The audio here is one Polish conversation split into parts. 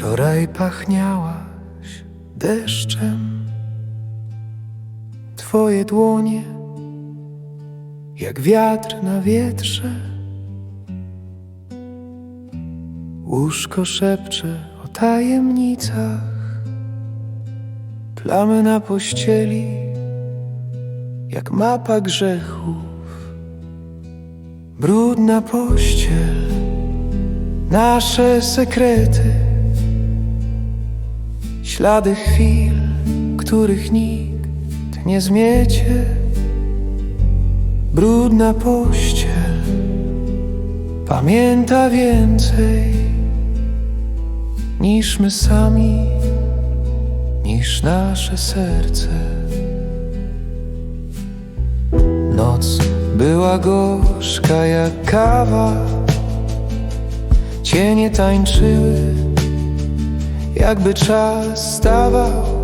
zapachniałaś deszczem. Twoje dłonie, jak wiatr na wietrze. Łóżko szepcze o tajemnicach, plamy na pościeli, jak mapa grzechów. Brudna pościel, nasze sekrety, ślady chwil, których nikt nie zmiecie. Brudna pościel pamięta więcej niż my sami, niż nasze serce. Noc była gorzka jak kawa, cienie tańczyły, jakby czas stawał.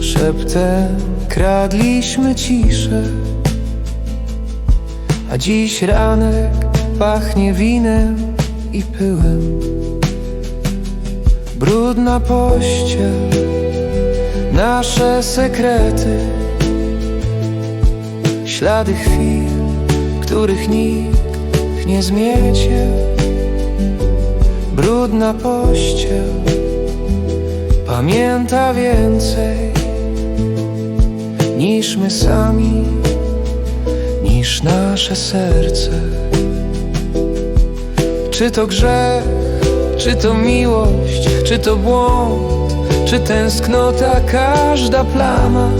Szeptem kradliśmy ciszę, a dziś ranek pachnie winem i pyłem. Brudna pościel, nasze sekrety, ślady chwil, których nikt nie zmiecie. Brudna pościel pamięta więcej niż my sami, niż nasze serce. Czy to grzech, czy to miłość, czy to błąd, czy tęsknota, każda plama,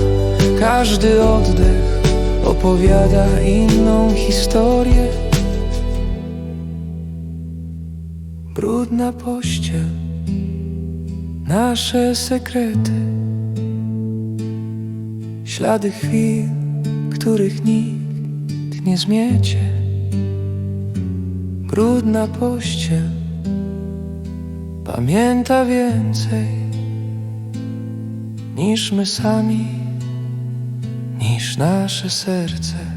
każdy oddech opowiada inną historię. Brudna pościel, nasze sekrety, ślady chwil, których nikt nie zmiecie. Brudna pościel pamięta więcej niż my sami, niż nasze serce.